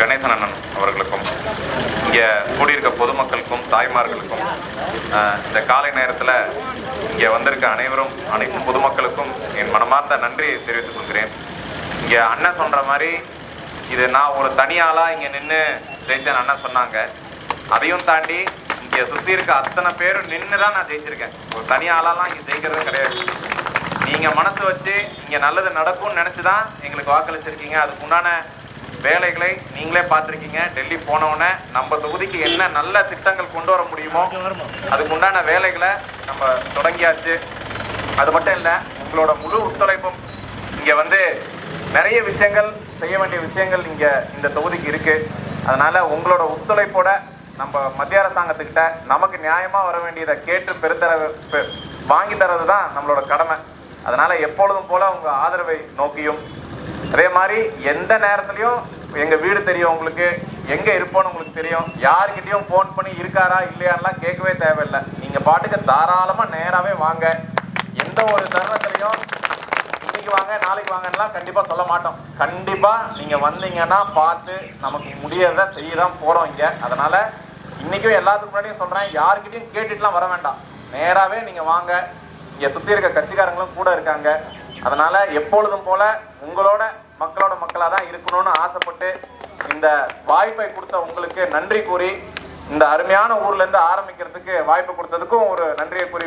கணேசன் அண்ணன் அவர்களுக்கும் இங்கே கூடியிருக்க பொதுமக்களுக்கும் தாய்மார்களுக்கும் இந்த காலை நேரத்தில் இங்கே வந்திருக்க அனைவரும் அனைத்து பொதுமக்களுக்கும் என் மனமார்ந்த நன்றியை தெரிவித்துக் கொள்கிறேன். இங்கே அண்ணன் சொல்கிற மாதிரி இது நான் ஒரு தனியாளாக இங்கே நின்று ஜெயித்தேன் அண்ணன் சொன்னாங்க. அதையும் தாண்டி இங்கே சுற்றி இருக்க அத்தனை பேரும் நின்று தான் நான் ஜெயிச்சிருக்கேன். ஒரு தனியாளாலாம் இங்கே ஜெயிக்கிறது கிடையாது. நீங்கள் மனசு வச்சு இங்கே நல்லது நடக்கும்னு நினச்சி தான் எங்களுக்கு வாக்களிச்சிருக்கீங்க. அதுக்கு உண்டான வேலைகளை நீங்களே பார்த்துருக்கீங்க. டெல்லி போனவுடனே நம்ம தொகுதிக்கு என்ன நல்ல திட்டங்கள் கொண்டு வர முடியுமோ அதுக்கு உண்டான வேலைகளை நம்ம தொடங்கியாச்சு. அது மட்டும் இல்லை உங்களோட முழு ஒத்துழைப்பும் இங்கே வந்து நிறைய விஷயங்கள் செய்ய வேண்டிய விஷயங்கள் இங்கே இந்த தொகுதிக்கு இருக்குது அதனால் உங்களோட ஒத்துழைப்போட நம்ம மத்திய அரசாங்கத்துக்கிட்ட நமக்கு நியாயமாக வர வேண்டியதை கேட்டு பெருந்தர பெ- வாங்கி தரது தான் நம்மளோட கடமை. அதனால் எப்பொழுதும் போல் உங்கள் ஆதரவை நோக்கியும் அதே மாதிரி எந்த நேரத்துலையும் எங்க வீடு தெரியும் உங்களுக்கு எங்க இருப்போன்னு உங்களுக்கு தெரியும். யாருக்கிட்டையும் ஃபோன் பண்ணி இருக்காரா இல்லையான்லாம் கேட்கவே தேவையில்லை. நீங்க பாட்டுக்கு தாராளமா நேராவே வாங்க. எந்த ஒரு தருணத்திலையும் இன்னைக்கு வாங்க நாளைக்கு வாங்கலாம் கண்டிப்பா சொல்ல மாட்டோம். கண்டிப்பா நீங்க வந்தீங்கன்னா பார்த்து நமக்கு முடியறத செய்ய தான் போறோம் இங்க. அதனால இன்னைக்கும் எல்லாத்துக்கு முன்னாடியும் சொல்றேன் யாருக்கிட்டையும் கேட்டுட்டுலாம் வர வேண்டாம். நேராவே நீங்க வாங்க. இங்க சுத்தி இருக்க கட்சிக்காரங்களும் கூட இருக்காங்க. அதனால எப்பொழுதும் போல உங்களோட மக்களோட மக்களாக தான் இருக்கணும்னு ஆசைப்பட்டு இந்த வாய்ப்பை கொடுத்த உங்களுக்கு நன்றி கூறி இந்த அருமையான ஊர்ல இருந்து ஆரம்பிக்கிறதுக்கு வாய்ப்பு கொடுத்ததுக்கும் ஒரு நன்றியை கூறி